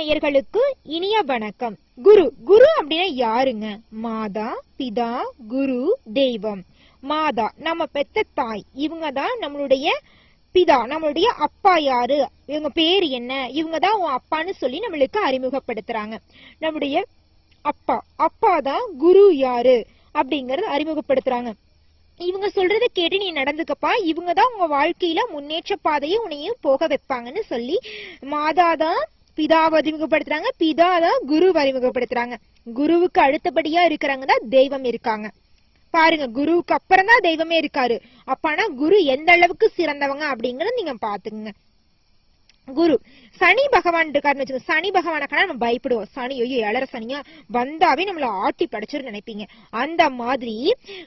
நேயர்களுக்கு இனிய வணக்கம். குரு குரு அப்படின்னா யாருங்க? மாதா பிதா குரு தெய்வம். மாதா நம்ம பெத்த தாய். இவங்க தான் நம்மளுடைய பிதா நம்மளுடைய அப்பா யாரு? இவங்க பேர் என்ன? இவங்க தான் உன் அப்பான்னு சொல்லி நம்மளுக்கு அறிமுகப்படுத்துறாங்க. நம்முடைய அப்பா அப்பா தான் குரு யாரு? அப்படிங்கறத அறிமுகப்படுத்துறாங்க. இவங்க சொல்றத கேட்டு நீ நடந்துக்கப்பா. இவங்க தான் உங்க வாழ்க்கையில முன்னேற்ற பாதையை உன்னையும் போக வைப்பாங்கன்னு சொல்லி மாதா தான் பிதாவை அறிமுகப்படுத்துறாங்க. பிதா தான் குருவை அறிமுகப்படுத்துறாங்க. குருவுக்கு அடுத்தபடியா இருக்கிறவங்க தான் தெய்வம் இருக்காங்க. பாருங்க குருவுக்கு அப்புறம் தான் தெய்வமே இருக்காரு. அப்பனா குரு எந்த அளவுக்கு சிறந்தவங்க அப்படிங்கறத நீங்க பாத்துக்குங்க குரு சனி பகவான் இருக்காருன்னு வச்சுக்கோங்க. சனி பகவானக்கான நம்ம பயப்படுவோம். சனி ஐயோ இளர சனியா? வந்தாவே நம்மள ஆட்டி படைச்சிரு நினைப்பீங்க. அந்த மாதிரி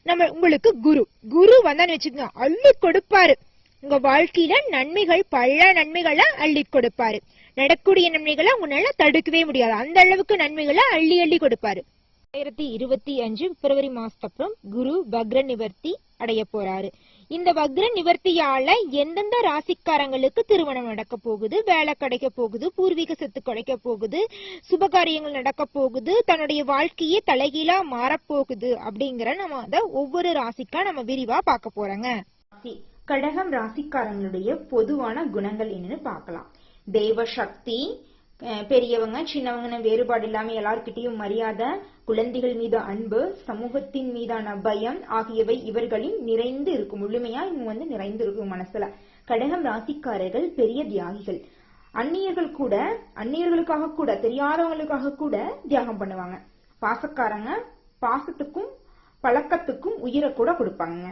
நம்ம உங்களுக்கு குரு. குரு வந்தான்னு வச்சுக்கோங்க அள்ளி கொடுப்பாரு. உங்க வாழ்க்கையில நன்மைகள் பல நன்மைகளை அள்ளி கொடுப்பாரு. நடக்கூடிய நன்மைகளை உங்களால தடுக்கவே முடியாது. அந்த அளவுக்கு நன்மைகளை அள்ளி அள்ளி கொடுப்பாரு. ரெண்டாயிரத்தி இருபத்தி அஞ்சு பிப்ரவரி மாசத்தப்புறம் குரு வக்ர நிவர்த்தி அடைய போறாரு. இந்த வக்ர நிவர்த்தியால எந்தெந்த ராசிக்காரங்களுக்கு திருமணம் நடக்க போகுது வேலை கிடைக்க போகுது பூர்வீக சொத்து கிடைக்க போகுது சுபகாரியங்கள் நடக்க போகுது தன்னுடைய வாழ்க்கையே தலைகீழா மாறப்போகுது அப்படிங்கிற நம்ம அத ஒவ்வொரு ராசிக்கா நம்ம விரிவா பார்க்க போறோங்க. கடகம் ராசிக்காரங்களுடைய பொதுவான குணங்கள் என்னன்னு பார்க்கலாம். தெய்வ சக்தி பெரியவங்க சின்னவங்கன்னு வேறுபாடு இல்லாம எல்லார்கிட்டையும் மரியாதை குழந்தைகள் மீது அன்பு சமூகத்தின் மீதான பயம் ஆகியவை இவர்களின் நிறைந்து இருக்கும். முழுமையா இவங்க வந்து நிறைந்து இருக்கும் மனசுல. கடகம் ராசிக்காரர்கள் பெரிய தியாகிகள். அந்நியர்கள் கூட அந்நியர்களுக்காக கூட தெரியாதவங்களுக்காக கூட தியாகம் பண்ணுவாங்க. பாசக்காரங்க பாசத்துக்கும் பழக்கத்துக்கும் உயிரை கூட கொடுப்பாங்க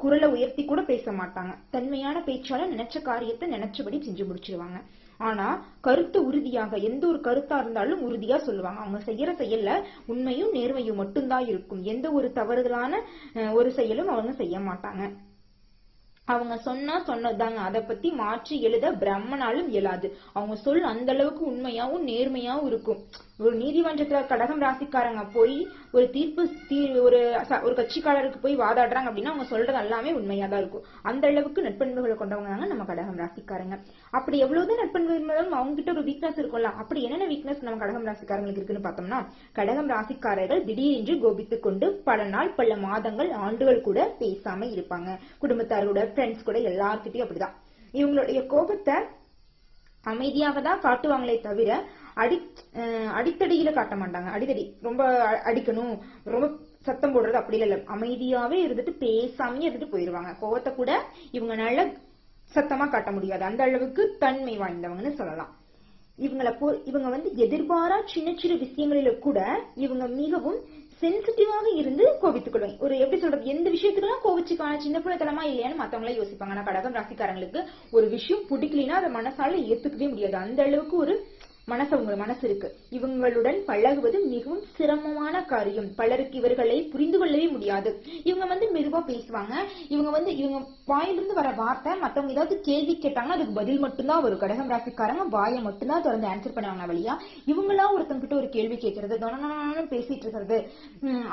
குரலை உயர்த்தி கூட பேச மாட்டாங்க. தன்மையான பேச்சால நினைச்ச காரியத்தை நினைச்சபடி செஞ்சு முடிச்சிருவாங்க. ஆனா கருத்து உறுதியாக எந்த ஒரு கருத்தா இருந்தாலும் உறுதியா சொல்லுவாங்க. அவங்க செய்யற செயல்ல உண்மையும் நேர்மையும் மட்டும்தான் இருக்கும். எந்த ஒரு தவறுதலான அஹ், ஒரு செயலும் அவங்க செய்ய மாட்டாங்க. அவங்க சொன்னா சொன்னதுதாங்க. அதை பத்தி மாற்றி எழுத பிரம்மனாலும் இயலாது. அவங்க சொல் அந்த அளவுக்கு உண்மையாவும் நேர்மையாவும் இருக்கும். ஒரு நீதிமன்றத்துல கடகம் ராசிக்காரங்க போய் ஒரு தீர்ப்பு தீர் ஒரு ஒரு கட்சிக்காரருக்கு போய் வாதாடுறாங்க அப்படின்னா அவங்க சொல்றது எல்லாமே உண்மையா தான் இருக்கும். அந்த அளவுக்கு நட்பண்புகளை கொண்டவங்க தாங்க நம்ம கடகம் ராசிக்காரங்க. அப்படி எவ்வளவுதான் நட்பண்பு இருந்தாலும் அவங்க கிட்ட ஒரு வீக்னஸ் இருக்கும்ல அப்படி என்னென்ன வீக்னஸ் நம்ம கடகம் ராசிக்காரங்களுக்கு இருக்குன்னு பார்த்தோம்னா கடகம் ராசிக்காரர்கள் திடீரென்று கோபித்துக் கொண்டு பல நாள் பல மாதங்கள் ஆண்டுகள் கூட பேசாம இருப்பாங்க. குடும்பத்தாரோட ஃப்ரெண்ட்ஸ் கூட எல்லார்கிட்டயும் அப்படிதான். இவங்களுடைய கோபத்தை அமைதியாக தான் காட்டுவாங்களே தவிர அடி அடித்தடியில காட்ட மாட்டாங்க. அடித்தடி ரொம்ப அடிக்கணும். ரொம்ப சத்தம் போடுறது அப்படி இல்ல. அமைதியாவே இருந்துட்டு பேசாமயே இருந்துட்டு போயிருவாங்க. கோவத்தை கூட இவங்க நல்ல சத்தமா காட்ட முடியாது. அந்த அளவுக்கு தன்மை வாய்ந்தவங்கன்னு சொல்லலாம். இவங்களை போ இவங்க வந்து எதிர்பாரா சின்ன சின்ன விஷயங்களில கூட இவங்க மிகவும் சென்சிட்டிவாக இருந்து கோவித்துக்கொள்வாங்க ஒரு எப்படி சொல்றது? எந்த விஷயத்துக்கெல்லாம் கோவிச்சுக்கான சின்ன பிள்ளைத்தனமா இல்லையான்னு மத்தவங்களே யோசிப்பாங்க. ஆனா கடகம் ராசிக்காரங்களுக்கு ஒரு விஷயம் பிடிக்கலைன்னா அதை மனசால ஏத்துக்கவே முடியாது. அந்த அளவுக்கு ஒரு மனசு உங்கள் மனசு இருக்கு. இவங்களுடன் பழகுவது மிகவும் சிரமமான காரியம். பலருக்கு இவர்களை புரிந்து கொள்ளவே முடியாது. இவங்க வந்து மெதுவா பேசுவாங்க. இவங்க வந்து இவங்க வாயிலிருந்து வர வார்த்தை மத்தவங்க ஏதாவது கேள்வி கேட்டாங்கன்னா அதுக்கு பதில் மட்டும்தான் ஒரு கடகம் ராசிக்காரங்க வாயை மட்டும்தான் திறந்து ஆன்சர் பண்ணுவாங்க வழியா. இவங்களா ஒருத்தங்கிட்ட ஒரு கேள்வி கேட்கறது பேசிட்டு இருக்கிறது.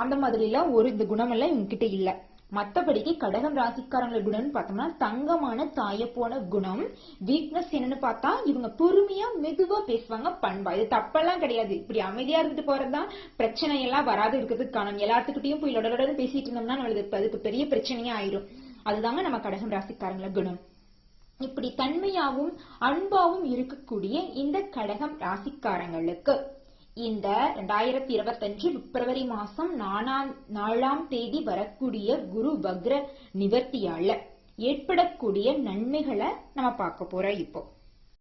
அந்த மாதிரி எல்லாம் ஒரு இந்த குணம் எல்லாம் இவங்க கிட்ட இல்லை. மற்றபடிக்கு கடகம் ராசிக்காரங்களை குணம்னு பார்த்தோம்னா தங்கமான தாய போன குணம் வீக்னஸ் என்னன்னு பார்த்தா இவங்க பொறுமையா மெதுவா பேசுவாங்க பண்பா. இது தப்பெல்லாம் கிடையாது. இப்படி அமைதியா இருந்துட்டு போறதுதான் பிரச்சனை எல்லாம் வராது இருக்கிறதுக்கு காரணம். எல்லாத்துக்கிட்டையும் போய் லொடலொடன்னு பேசிட்டு இருந்தோம்னா நம்மளுக்கு அதுக்கு பெரிய பிரச்சனையா ஆயிரும். அதுதாங்க நம்ம கடகம் ராசிக்காரங்கள குணம். இப்படி தன்மையாவும் அன்பாவும் இருக்கக்கூடிய இந்த கடகம் ராசிக்காரங்களுக்கு இந்த ரெண்டாயிரத்தி இருபத்தஞ்சு பிப்ரவரி மாசம் நாலாம் நாலாம் தேதி வரக்கூடிய குரு வக்ர நிவர்த்தியால ஏற்படக்கூடிய நன்மைகளை நம்ம பார்க்க போறோம் இப்போ.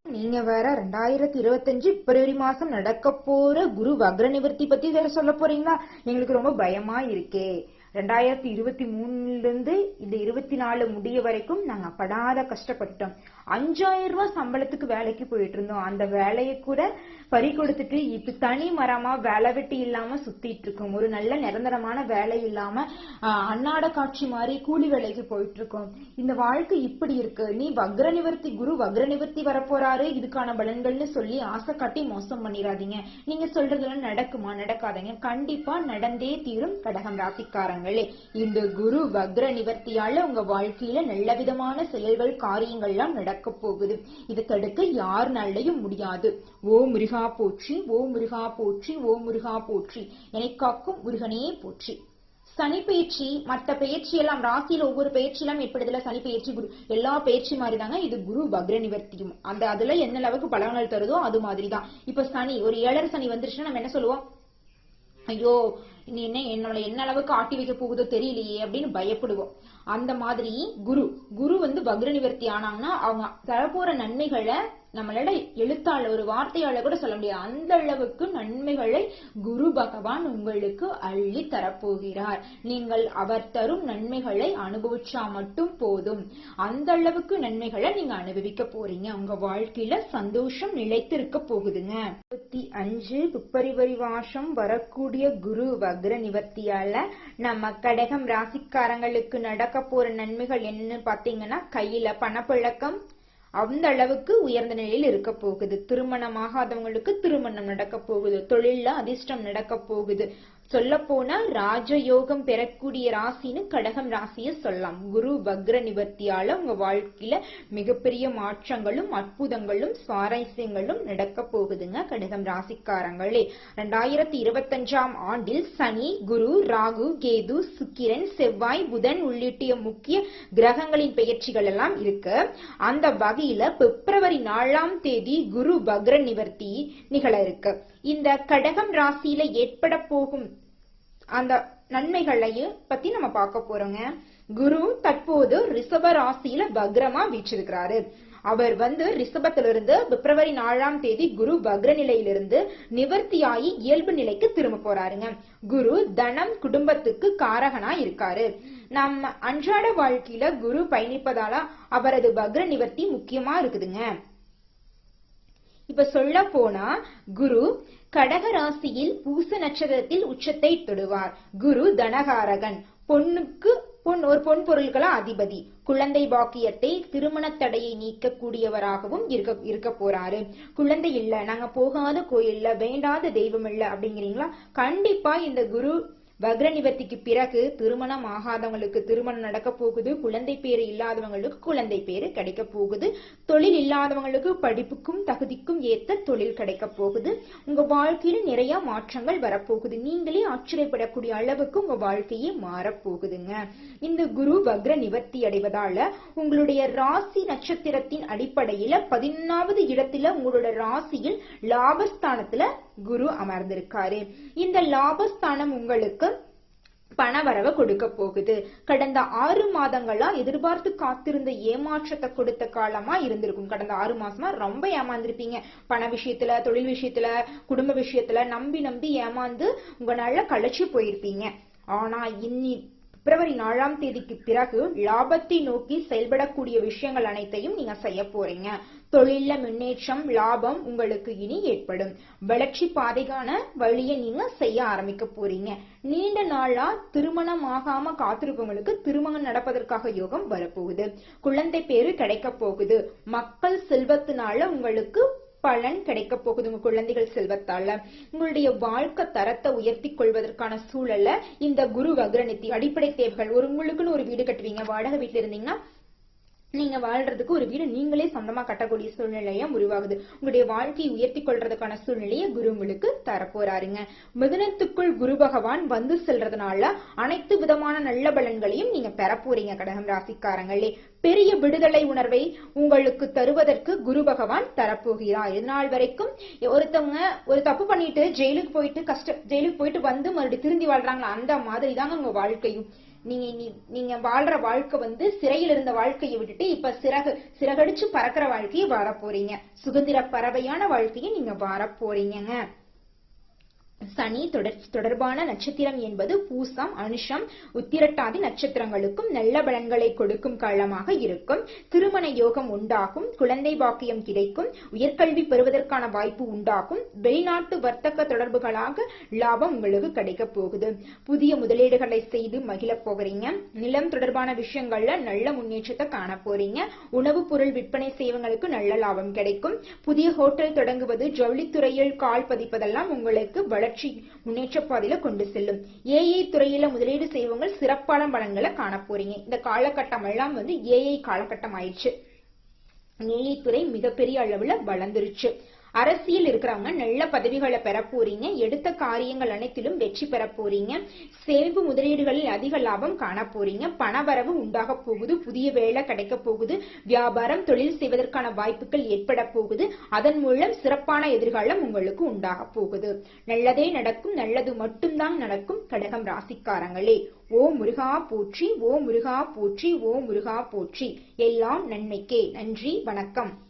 நீங்க வேற ரெண்டாயிரத்தி இருபத்தஞ்சு பிப்ரவரி மாசம் நடக்க போற குரு வக்ர நிவர்த்தி பத்தி வேற சொல்ல போறீங்களா? எங்களுக்கு ரொம்ப பயமா இருக்கே. ரெண்டாயிரத்தி இருபத்தி மூணுல இருந்து இந்த இருபத்தி நாலு முடிய வரைக்கும் நாங்க படாத கஷ்டப்பட்டோம் அஞ்சாயிரம் ரூபாய் சம்பளத்துக்கு வேலைக்கு போயிட்டு இருந்தோம் அந்த வேலையை கூட பறி கொடுத்துட்டு இப்ப தனி மரமா வேலை வெட்டி இல்லாம சுத்திட்டு இருக்கோம். ஒரு நல்ல நிரந்தரமான வேலை இல்லாம அன்னாட காட்சி மாதிரி கூலி வேலைக்கு போயிட்டு இருக்கோம் இந்த வாழ்க்கை இப்படி இருக்கு. நீ வக்ர நிவர்த்தி குரு வக்ர நிவர்த்தி வரப்போறாரு. இதுக்கான பலன்கள்னு சொல்லி ஆசை காட்டி மோசம் பண்ணிடாதீங்க நீங்க சொல்றதுலாம் நடக்குமா? நடக்காதீங்க. கண்டிப்பா நடந்தே தீரும் கடகம் ராசிக்காரங்களே. இந்த குரு வக்ர நிவர்த்தியால உங்க வாழ்க்கையில நல்ல விதமான செயல்கள் காரியங்கள்லாம் நடக்கும். நடக்கப் போகுது இதை தடுக்க யாருனாலையும் முடியாது. ஓ முருகா போற்றி ஓ முருகா போற்றி ஓ முருகா போற்றி. என்னை காக்கும் முருகனே போற்றி. சனி பயிற்சி மற்ற பயிற்சி எல்லாம் ராசியில ஒவ்வொரு பயிற்சி எல்லாம் ஏற்படுதுல சனி பயிற்சி குரு. எல்லா பயிற்சி மாதிரி தாங்க இது குரு வக்ர நிவர்த்தியும். அந்த அதுல என்ன அளவுக்கு பலன்கள் தருதோ அது மாதிரி தான் இப்ப சனி ஒரு ஏழரை சனி வந்துருச்சுன்னா நம்ம என்ன சொல்லுவோம்? ஐயோ நீ என்ன என்னோட என்ன அளவுக்கு ஆட்டி வைக்க போகுதோ தெரியலையே அப்படின்னு பயப்படுவோம். அந்த மாதிரி குரு குரு வந்து வக்ர நிவர்த்தி ஆனாங்கன்னா அவங்க தரப்போற நன்மைகளை நம்மளால எழுத்தாளர் ஒரு வார்த்தையால கூட சொல்ல முடியாது. அந்த அளவுக்கு நன்மைகளை குரு பகவான் உங்களுக்கு அள்ளி தரப்போகிறார். நீங்கள் அவர் தரும் நன்மைகளை அனுபவிச்சா மட்டும் போதும். அந்த அளவுக்கு நன்மைகளை நீங்க அனுபவிக்க போறீங்க. உங்க வாழ்க்கையில சந்தோஷம் நிலைத்து இருக்க போகுதுங்க. இருபத்தி அஞ்சு பிப்பரிவரி வாசம் வரக்கூடிய குரு வக்ர நிவர்த்தியால நம்ம கடகம் ராசிக்காரங்களுக்கு நடக்க போற நன்மைகள் என்னன்னு பாத்தீங்கன்னா கையில பணப்பழக்கம் அந்த அளவுக்கு உயர்ந்த நிலையில் இருக்க போகுது. திருமணமாகாதவங்களுக்கு திருமணம் நடக்க போகுது. தொழில்ல அதிர்ஷ்டம் நடக்க போகுது. சொல்ல போனா ராஜயோகம் பெறக்கூடிய ராசின்னு கடகம் ராசியை சொல்லலாம். குரு வக்ர நிவர்த்தியால உங்க வாழ்க்கையில மிகப்பெரிய மாற்றங்களும் அற்புதங்களும் சுவாரஸ்யங்களும் நடக்க போகுதுங்க கடகம் ராசிக்காரங்களே. ரெண்டாயிரத்தி இருபத்தஞ்சாம் ஆண்டில் சனி குரு ராகு கேது சுக்கிரன் செவ்வாய் புதன் உள்ளிட்ட முக்கிய கிரகங்களின் பெயர்ச்சிகள் எல்லாம் இருக்கு. அந்த வகையில பிப்ரவரி நாலாம் தேதி குரு வக்ர நிவர்த்தி நிகழ இருக்கு. இந்த கடகம் ராசியில ஏற்பட போகும் அந்த நன்மைகளையும் பத்தி நம்ம பார்க்க போறோங்க. குரு தற்போது ரிஷப ராசியில வக்ரமா வீற்றிருக்கிறாரு. அவர் வந்து ரிஷபத்திலிருந்து பிப்ரவரி நாலாம் தேதி குரு வக்ர நிலையிலிருந்து நிவர்த்தியாகி இயல்பு நிலைக்கு திரும்ப போறாருங்க. குரு தனம் குடும்பத்துக்கு காரகனா இருக்காரு. நம்ம அன்றாட வாழ்க்கையில குரு பயணிப்பதால அவரது வக்ர நிவர்த்தி முக்கியமா இருக்குதுங்க. இப்ப சொல்ல போனா குரு கடக ராசியில் பூச நட்சத்திரத்தில் உச்சத்தை தொடுவார். குரு தனகாரகன். பொண்ணுக்கு பொன் ஒரு பொன் பொருள்களா அதிபதி. குழந்தை பாக்கியத்தை திருமண தடையை நீக்கக்கூடியவராகவும் இருக்க இருக்க போறாரு. குழந்தை இல்ல நாங்க போகாத கோயில்ல வேண்டாத தெய்வம் இல்ல அப்படிங்கிறீங்களா? கண்டிப்பா இந்த குரு வக்ர நிவர்த்திக்கு பிறகு திருமணம் ஆகாதவங்களுக்கு திருமணம் நடக்க போகுது குழந்தை பேரு இல்லாதவங்களுக்கு குழந்தை பேரு கிடைக்க போகுது தொழில் இல்லாதவங்களுக்கு படிப்புக்கும் தகுதிக்கும் ஏத்த தொழில் கிடைக்க போகுது. உங்க வாழ்க்கையில நிறைய மாற்றங்கள் வரப்போகுது. நீங்களே ஆச்சரியப்படக்கூடிய அளவுக்கு உங்க வாழ்க்கையே மாறப்போகுதுங்க இந்த குரு வக்ர நிவர்த்தி அடைவதால உங்களுடைய ராசி நட்சத்திரத்தின் அடிப்படையில பதினொன்னாவது இடத்துல உங்களோட ராசியில் லாபஸ்தானத்துல குரு அமர்ந்திருக்காரு. இந்த லாபஸ்தானம் உங்களுக்கு பணவரவை கொடுக்க போகுது. கடந்த ஆறு மாதங்களா எதிர்பார்த்து காத்திருந்த ஏமாற்றத்தை கொடுத்த காலமா இருந்திருக்கும். கடந்த ஆறு மாசமா ரொம்ப ஏமாந்திருப்பீங்க. பண விஷயத்துல தொழில் விஷயத்துல குடும்ப விஷயத்துல நம்பி நம்பி ஏமாந்து உங்களால களைச்சு போயிருப்பீங்க. ஆனா இன்னி பிப்ரவரி நாலாம் தேதிக்கு பிறகு லாபத்தை நோக்கி செயல்படக்கூடிய விஷயங்கள் அனைத்தையும் நீங்க செய்ய போறீங்க. தொழில முன்னேற்றம் லாபம் உங்களுக்கு இனி ஏற்படும். வளர்ச்சி பாதைக்கான வழியை நீங்க செய்ய ஆரம்பிக்க போறீங்க. நீண்ட நாளா திருமணம் ஆகாம காத்திருப்பவங்களுக்கு திருமணம் நடப்பதற்காக யோகம் வரப்போகுது. குழந்தை பேரு கிடைக்க போகுது. மக்கள் செல்வத்தினால உங்களுக்கு பலன் கிடைக்க போகுது உங்க குழந்தைகள் செல்வத்தால. உங்களுடைய வாழ்க்கை தரத்தை உயர்த்தி கொள்வதற்கான சூழல்ல இந்த குரு வக்ரநித்தி அடிப்படை தேவைகள். ஒரு உங்களுக்குன்னு ஒரு வீடு கட்டுவீங்க வாடகை வீட்டுல இருந்தீங்கன்னா நீங்க வாழ்றதுக்கு ஒரு வீடு நீங்களே சொந்தமா கட்டக்கூடிய சூழ்நிலையும் உருவாகுது. உங்களுடைய வாழ்க்கையை உயர்த்தி கொள்றதுக்கான சூழ்நிலையை குரு உங்களுக்கு தரப்போறாருங்க. மிதனத்துக்குள் குரு பகவான் வந்து செல்றதுனால அனைத்து விதமான நல்ல பலன்களையும் நீங்க பெற போறீங்க கடகம் ராசிக்காரங்களே. பெரிய விடுதலை உணர்வை உங்களுக்கு தருவதற்கு குரு பகவான் தரப்போகிறார். இதனால் வரைக்கும் ஒருத்தவங்க ஒரு தப்பு பண்ணிட்டு ஜெயிலுக்கு போயிட்டு கஷ்ட ஜெயிலுக்கு போயிட்டு வந்து மறுபடியும் திருந்தி வாழ்றாங்களா? அந்த மாதிரி தாங்க உங்க வாழ்க்கையும். நீங்க நீங்க வாழ்ற வாழ்க்கை வந்து சிறையில் இருந்த வாழ்க்கையை விட்டுட்டு இப்ப சிறகு சிறகடிச்சு பறக்கிற வாழ்க்கையை வாழ போறீங்க. சுதந்திர பறவையான வாழ்க்கையை நீங்க வாழ போறீங்கங்க. சனி தொடர் தொடர்பான நட்சத்திரம் என்பது பூசம் அனுஷம் உத்திரட்டாதி நட்சத்திரங்களுக்கும் நல்ல பலன்களை கொடுக்கும் காலமாக இருக்கும். திருமண யோகம் உண்டாகும் குழந்தை பாக்கியம் கிடைக்கும் உயர்கல்வி பெறுவதற்கான வாய்ப்பு உண்டாகும். வெளிநாட்டு வர்த்தக தொடர்புகளாக லாபம் உங்களுக்கு கிடைக்க போகுது. புதிய முதலீடுகளை செய்து மகிழ போகிறீங்க. நிலம் தொடர்பான விஷயங்கள்ல நல்ல முன்னேற்றத்தை காண போறீங்க. உணவுப் பொருள் விற்பனை செய்வங்களுக்கு நல்ல லாபம் கிடைக்கும். புதிய ஹோட்டல் தொடங்குவது ஜவுளித்துறையில் கால் பதிப்பதெல்லாம் உங்களுக்கு வள வளர்ச்சி முன்னேற்ற பாதையில கொண்டு செல்லும். ஏஐ துறையில முதலீடு செய்வங்க சிறப்பான பலன்களை காண போறீங்க. இந்த காலகட்டம் எல்லாம் வந்து ஏஐ காலகட்டம் ஆயிடுச்சு. ஏஐ துறை மிகப்பெரிய அளவுல வளர்ந்துருச்சு. அரசியல் இருக்கிறவங்க நல்ல பதவிகளை பெற போறீங்க எடுத்த காரியங்கள் அனைத்திலும் வெற்றி பெற போறீங்க சேமிப்பு முதலீடுகளில் அதிக லாபம் காண போறீங்க பணவரவு உண்டாக போகுது புதிய வேலை கிடைக்க போகுது வியாபாரம் தொழில் செய்வதற்கான வாய்ப்புகள் ஏற்பட போகுது அதன் மூலம் சிறப்பான எதிர்காலம் உங்களுக்கு உண்டாக போகுது. நல்லதே நடக்கும் நல்லது மட்டும்தான் நடக்கும் கடகம் ராசிக்காரங்களே. ஓ முருகா போற்றி ஓ முருகா போற்றி ஓ முருகா போற்றி. எல்லாம் நன்மைக்கே. நன்றி வணக்கம்.